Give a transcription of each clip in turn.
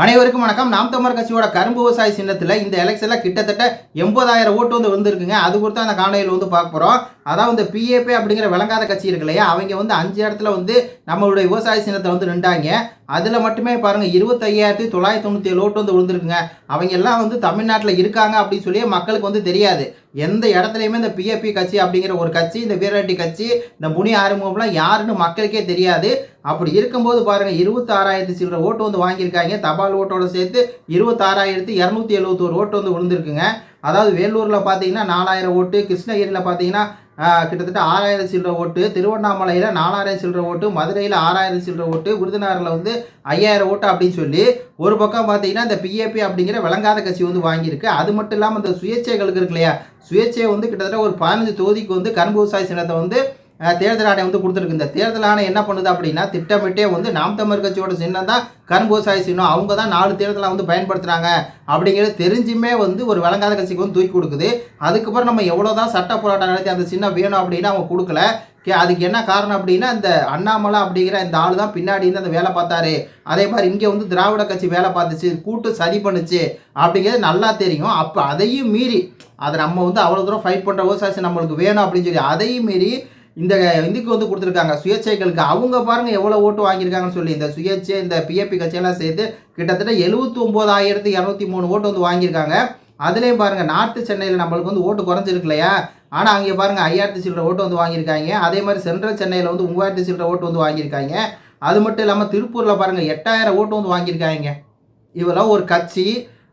அனைவருக்கும் வணக்கம். நாம் தமிழர் கட்சியோட கரும்பு விவசாய சின்னத்தில் இந்த எலெக்ஷனில் கிட்டத்தட்ட எண்பதாயிரம் ஓட்டு வந்து வந்திருக்குங்க அது குறித்து அந்த காணொலியில் வந்து பார்க்க போகிறோம் அதாவது இந்த பிஏபி அப்படிங்கிற விளங்காத கட்சி இருக்கு இல்லையா? அவங்க வந்து அஞ்சு இடத்துல வந்து நம்மளுடைய விவசாய சின்னத்தை வந்து நின்றாங்க. அதில் மட்டுமே பாருங்கள் இருபத்தையாயிரத்தி தொள்ளாயிரத்தி தொண்ணூற்றி ஏழு ஓட்டு வந்து விழுந்திருக்குங்க. அவங்க எல்லாம் வந்து தமிழ்நாட்டில் இருக்காங்க அப்படின்னு சொல்லி மக்களுக்கு வந்து தெரியாது. எந்த இடத்துலையுமே இந்த பிஏபி கட்சி அப்படிங்கிற ஒரு கட்சி இந்த வீரரெட்டி கட்சி இந்த முனி ஆறுமுகம்லாம் யாருன்னு மக்களுக்கே தெரியாது. அப்படி இருக்கும்போது பாருங்கள் இருபத்தாறாயிரத்தி சில்லற ஓட்டு வந்து வாங்கியிருக்காங்க. தபால் ஓட்டோட சேர்த்து இருபத்தாறாயிரத்தி இரநூத்தி எழுபத்தோரு ஓட்டு வந்து விழுந்திருக்குங்க. அதாவது வேலூரில் பார்த்தீங்கன்னா நாலாயிரம் ஓட்டு கிருஷ்ணகிரியில் பார்த்தீங்கன்னா கிட்டத்தட்ட ஆறாயிரம் சில்லற ஓட்டு திருவண்ணாமலையில் நாலாயிரம் சில்லற ஓட்டு மதுரையில் ஆறாயிரம் சில்லற ஓட்டு விருதுநகரில் வந்து ஐயாயிரம் ஓட்டு அப்படின்னு சொல்லி ஒரு பக்கம் பார்த்தீங்கன்னா இந்த பிஏபி அப்படிங்கிற விளங்காத கட்சி வந்து வாங்கியிருக்கு. அது மட்டும் இல்லாமல் இந்த சுயேட்சைகளுக்கு இருக்கு இல்லையா? சுயேட்சை வந்து கிட்டத்தட்ட ஒரு பதினஞ்சு தொகுதிக்கு வந்து கரும்பு விவசாய சின்னத்தை வந்து தேர்தல் ஆணையம் வந்து கொடுத்துருக்கு. இந்த தேர்தல் ஆணையம் என்ன பண்ணுது அப்படின்னா திட்டமிட்டே வந்து நாம் தமிழ் கட்சியோட சின்னம் தான் கரும்பு விவசாய சின்னம். அவங்க தான் நாலு தேர்தலை வந்து பயன்படுத்துகிறாங்க அப்படிங்கிறது தெரிஞ்சுமே வந்து ஒரு விளங்காத கட்சிக்கு வந்து தூக்கி கொடுக்குது. அதுக்கப்புறம் நம்ம எவ்வளோ தான் சட்ட போராட்டம் நடத்தி அந்த சின்னம் வேணும் அப்படின்னு அவங்க கொடுக்கல. கே- அதுக்கு என்ன காரணம் அப்படின்னா இந்த அண்ணாமலை அப்படிங்கிற இந்த ஆள் தான் பின்னாடி இருந்து அந்த வேலை பார்த்தாரு. அதே மாதிரி இங்கே வந்து திராவிட கட்சி வேலை பார்த்துச்சு கூட்டு சரி பண்ணுச்சு அப்படிங்கிறது நல்லா தெரியும். அப்போ அதையும் மீறி அதை நம்ம வந்து அவ்வளோ தூரம் ஃபைட் பண்ணுற விவசாயம் நம்மளுக்கு வேணும் அப்படின்னு சொல்லி அதையும் மீறி இந்த இதுக்கு வந்து கொடுத்துருக்காங்க. சுயேட்சைகளுக்கு அவங்க பாருங்கள் எவ்வளோ ஓட்டு வாங்கியிருக்காங்கன்னு சொல்லி இந்த சுயேட்சை இந்த பிஎப்பி கட்சியெல்லாம் சேர்த்து கிட்டத்தட்ட எழுபத்தி ஒம்போதாயிரத்து இரநூத்தி மூணு ஓட்டு வந்து வாங்கியிருக்காங்க. அதுலேயும் பாருங்க நார்த்து சென்னையில் நம்மளுக்கு வந்து ஓட்டு குறைஞ்சிருக்கு இல்லையா ஆனால் அங்கே பாருங்க ஐயாயிரத்தி சில்லற ஓட்டு வந்து வாங்கியிருக்காங்க. அதே மாதிரி சென்ட்ரல் சென்னையில் வந்து மூவாயிரத்தி சில்லற ஓட்டு வந்து வாங்கியிருக்காங்க. அது மட்டும் இல்லாமல் திருப்பூரில் பாருங்கள் எட்டாயிரம் ஓட்டு வந்து வாங்கியிருக்காங்க. இவெல்லாம் ஒரு கட்சி.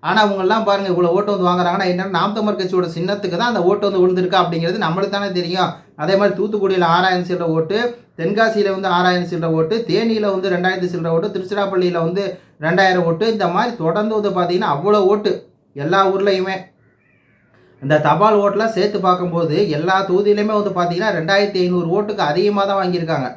ஆனால் அவங்கெல்லாம் பாருங்க இவ்வளோ ஓட்டு வந்து வாங்குறாங்கன்னா என்னன்னா நாம் கட்சியோட சின்னத்துக்கு தான் அந்த ஓட்டு வந்து விழுந்திருக்கா அப்படிங்கிறது நம்மளுக்கு தானே தெரியும். அதே மாதிரி தூத்துக்குடியில் ஆறாயிரம் சில்லற ஓட்டு தென்காசியில் வந்து ஆறாயிரம் சில்லற ஓட்டு தேனியில் வந்து ரெண்டாயிரத்தி சில்லற ஓட்டு திருச்சிராப்பள்ளியில் வந்து ரெண்டாயிரம் ஓட்டு இந்த மாதிரி தொடர்ந்து வந்து பார்த்திங்கன்னா அவ்வளோ ஓட்டு எல்லா ஊர்லேயுமே. இந்த தபால் ஓட்டெலாம் சேர்த்து பார்க்கும்போது எல்லா தொகுதியிலையுமே வந்து பார்த்தீங்கன்னா ரெண்டாயிரத்தி ஐநூறு ஓட்டுக்கு அதிகமாக தான் வாங்கியிருக்காங்க.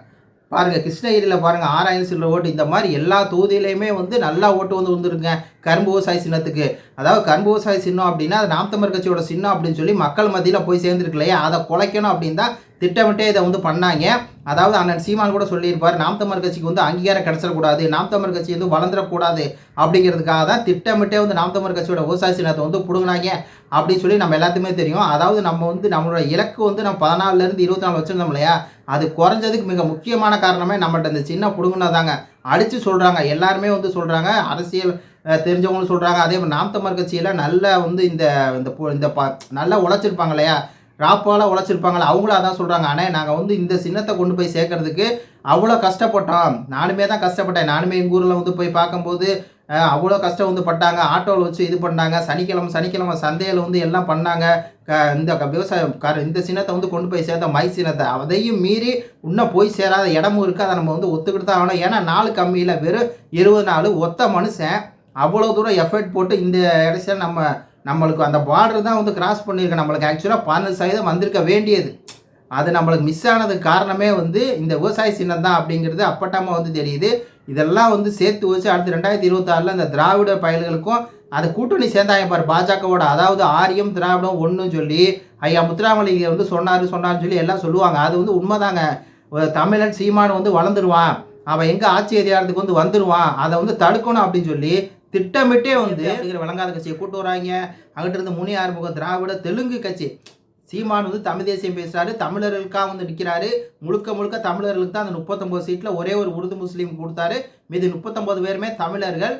பாருங்கள் கிருஷ்ணகிரியில் பாருங்கள் ஆறாயிரம் சில்லற ஓட்டு இந்த மாதிரி எல்லா தொகுதியிலையுமே வந்து நல்லா ஓட்டு வந்து வந்துருங்க கரும்பு விவசாய சின்னத்துக்கு. அதாவது கரும்பு விவசாய சின்னம் அப்படின்னா அது நாம் கட்சியோட சின்னம் அப்படின்னு சொல்லி மக்கள் மத்தியில் போய் சேர்ந்துருக்கு இல்லையா? அதை குலைக்கணும் அப்படின்னு தான் திட்டமிட்டே இதை வந்து பண்ணாங்க. அதாவது அண்ணன் சீமான் கூட சொல்லியிருப்பார் நாம்தமர் கட்சிக்கு வந்து அங்கீகாரம் கிடச்சிடக்கூடாது நாம் கட்சி வந்து வளர்ந்துடக்கூடாது அப்படிங்கிறதுக்காக தான் திட்டமிட்டே வந்து நாம்தமர் கட்சியோட விவசாய சின்னத்தை வந்து பிடுங்கினாங்க அப்படின்னு சொல்லி நம்ம எல்லாத்துக்குமே தெரியும். அதாவது நம்ம வந்து நம்மளோட இலக்கு வந்து நம்ம பதினாலுலேருந்து இருபத்தி நாலு வச்சுருந்தோம் இல்லையா? அது குறைஞ்சதுக்கு மிக முக்கியமான காரணமே நம்மகிட்ட இந்த சின்ன பிடுங்கினதாங்க. அடித்து சொல்கிறாங்க எல்லாருமே வந்து சொல்கிறாங்க அரசியல் தெரிஞ்சவங்களும் சொல்கிறாங்க அதே மாதிரி நாம் தமிழர் கட்சியில் நல்ல வந்து இந்த இந்த இந்த ப நல்லா உழைச்சிருப்பாங்க இல்லையா? ராப்பால் உழைச்சிருப்பாங்களே அவங்களும் அதான் சொல்கிறாங்க ஆனால் நாங்கள் வந்து இந்த சின்னத்தை கொண்டு போய் சேர்க்கறதுக்கு அவ்வளோ கஷ்டப்பட்டோம். நானுமே தான் கஷ்டப்பட்டேன். நானுமே எங்கள் ஊரில் வந்து போய் பார்க்கும்போது அவ்வளோ கஷ்டம் வந்து பட்டாங்க. ஆட்டோவில் வச்சு இது பண்ணாங்க. சனிக்கிழமை சனிக்கிழமை சந்தையில் வந்து எல்லாம் பண்ணாங்க. க இந்த க- விவசாயம் கார இந்த சின்னத்தை வந்து கொண்டு போய் சேர்த்த மை சின்னத்தை. அதையும் மீறி இன்னும் போய் சேராத இடமும் இருக்குது அதை நம்ம வந்து ஒத்துக்கிட்டு தான் ஆகணும். ஏன்னா நாலு கம்மியில் வெறும் இருபது நாள் ஒத்த மனுஷன் அவ்வளோ தூரம் எஃபர்ட் போட்டு இந்த இடத்துல நம்ம நம்மளுக்கு அந்த பார்டர் தான் வந்து கிராஸ் பண்ணியிருக்க. நம்மளுக்கு ஆக்சுவலாக பதினஞ்சு சதவீதம் வந்திருக்க வேண்டியது. அது நம்மளுக்கு மிஸ் ஆனதுக்கு காரணமே வந்து இந்த விவசாய சின்னம் தான் அப்படிங்கிறது அப்பட்டமாக வந்து தெரியுது. இதெல்லாம் வந்து சேர்த்து வச்சு அடுத்து ரெண்டாயிரத்தி இருபத்தாறில் இந்த திராவிட பயல்களுக்கும் அந்த கூட்டணி சேர்ந்தாங்க பாரு பாஜகவோட. அதாவது ஆரியம் திராவிடம் ஒன்றுன்னு சொல்லி ஐயா முத்துராமலிங்க வந்து சொன்னார் சொன்னார்னு சொல்லி எல்லாம் சொல்லுவாங்க. அது வந்து உண்மைதாங்க. தமிழன் சீமான் வந்து வளர்ந்துருவான். அவன் எங்கே ஆட்சி அதிகாரத்துக்கு வந்து வந்துடுவான் அதை வந்து தடுக்கணும் அப்படின்னு சொல்லி திட்டமிட்டே வந்து விளங்காத கட்சியை கூட்டு வராங்க. அங்கிட்ட இருந்து முனி ஆறுமுகம் திராவிட தெலுங்கு கட்சி. சீமான் வந்து தமிழ் தேசியம் பேசுறாரு தமிழர்களுக்காக வந்து நிற்கிறாரு முழுக்க முழுக்க தமிழர்களுக்கு தான் அந்த முப்பத்தொம்போது சீட்டில் ஒரே ஒரு உருது முஸ்லீம் கொடுத்தாரு. மீதி முப்பத்தொம்போது பேருமே தமிழர்கள்.